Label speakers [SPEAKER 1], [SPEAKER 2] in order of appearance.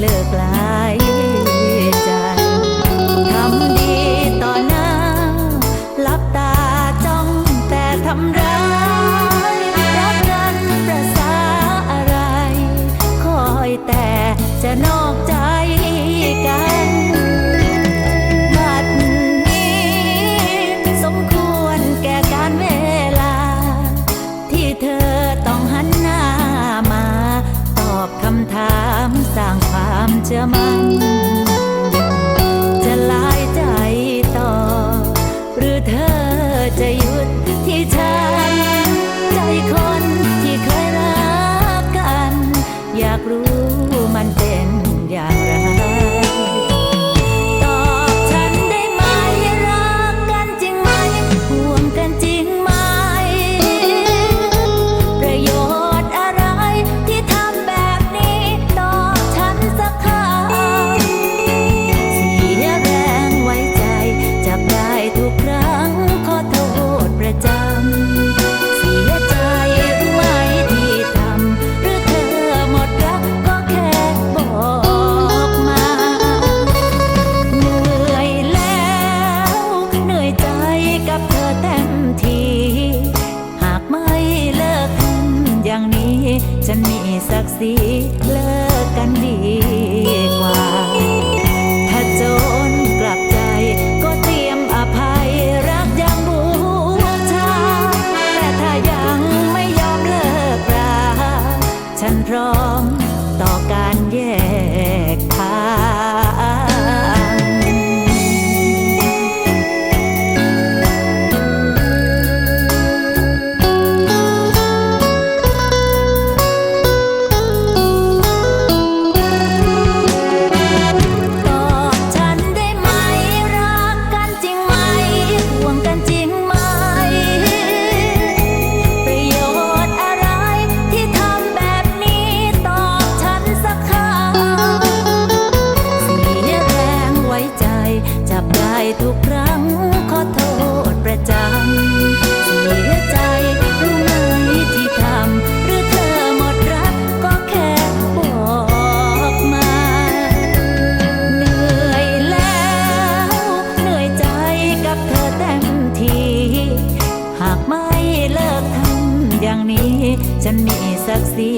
[SPEAKER 1] เลิกลา Germagne. มันมีศักดิ์ศรีเลิกกันดีกว่า ถ้าโจนกลับใจก็เตรียมอภัยรักยังบูชาแต่ถ้ายังไม่ยอมเลิกรา ฉันพร้อมต่อการแยก ฉันมีศักดิ์ศรี